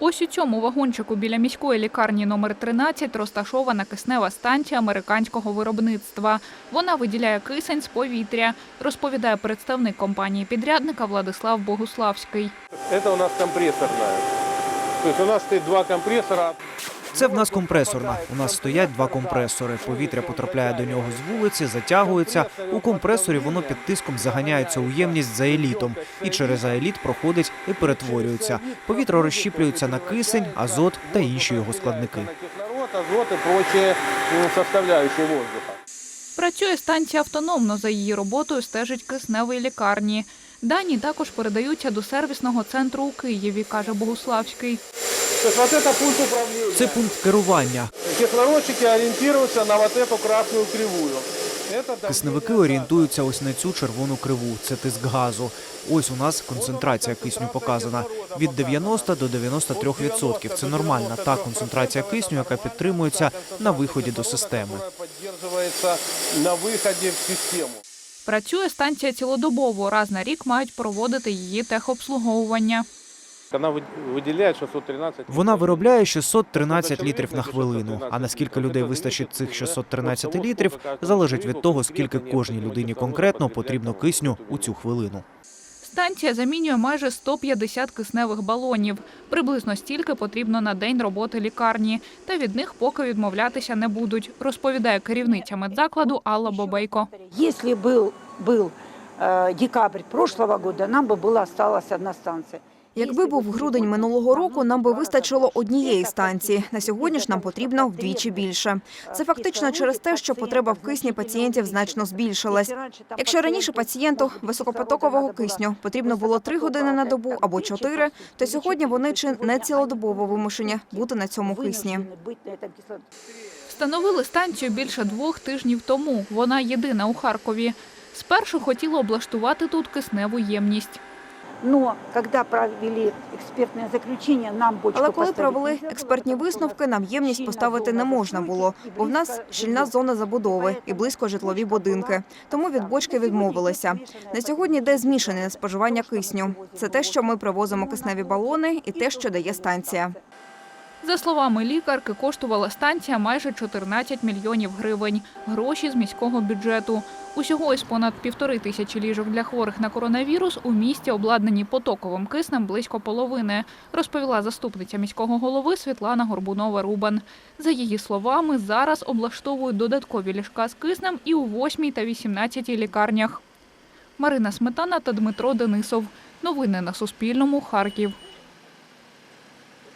Ось у цьому вагончику біля міської лікарні номер 13 розташована киснева станція американського виробництва. Вона виділяє кисень з повітря, розповідає представник компанії-підрядника Владислав Богуславський. Це у нас компресорна. Тобто у нас стоїть два компрессора. Це в нас компресорна. У нас стоять два компресори. Повітря потрапляє до нього з вулиці, затягується. У компресорі воно під тиском заганяється у ємність за елітом, і через аеліт проходить і перетворюється. Повітря розщіплюється на кисень, азот та інші його складники. Азот прочие м, воздуха. Працює станція автономно. За її роботою стежить кисневої лікарні. Дані також передаються до сервісного центру у Києві, каже Богуславський. То есть вот это пульт управления. Це пункт керування. Кислородчики ориентируются на вот эту красную кривую. Это давление Кисневики газа. орієнтуються ось на цю червону криву. Це тиск газу. Ось у нас концентрація кисню показана від 90 до 93 відсотків. Це нормальна та концентрація кисню, яка підтримується на виході до системи. Которая поддерживается на выходе в систему. Працює станція цілодобово. Раз на рік мають проводити її техобслуговування. Она вы- выделяет 613. Вона виробляє 613 літрів на хвилину. А наскільки людей вистачить цих 613 літрів, залежить від того, скільки кожній людині конкретно потрібно кисню у цю хвилину. Станція замінює майже 150 кисневих балонів. Приблизно стільки потрібно на день роботи лікарні. Та від них поки відмовлятися не будуть, розповідає керівниця медзакладу Алла Бобейко. Если был, был э, декабрь прошлого года, нам бы была осталась одна станция. Якби був грудень минулого року, нам би вистачило однієї станції. На сьогодні ж нам потрібно вдвічі більше. Це фактично через те, що потреба в кисні пацієнтів значно збільшилась. Якщо раніше пацієнту високопотокового кисню потрібно було три години на добу або чотири, то сьогодні вони чи не цілодобово вимушені бути на цьому кисні. Встановили станцію більше двох тижнів тому. Вона єдина у Харкові. Спершу хотіли облаштувати тут кисневу ємність. Но когда провели експертне заключення, нам бочку Але коли провели експертні висновки, нам ємність поставити не можна було, бо в нас щільна зона забудови і близько житлові будинки. Тому від бочки відмовилися. На сьогодні йде змішане споживання кисню. Це те, що ми привозимо кисневі балони, і те, що дає станція. За словами лікарки, коштувала станція майже 14 мільйонів гривень. Гроші з міського бюджету. Усього із понад півтори тисячі ліжок для хворих на коронавірус у місті обладнані потоковим киснем близько половини, розповіла заступниця міського голови Світлана Горбунова-Рубан. За її словами, зараз облаштовують додаткові ліжка з киснем і у 8 та 18 лікарнях. Марина Сметана та Дмитро Денисов. Новини на Суспільному. Харків.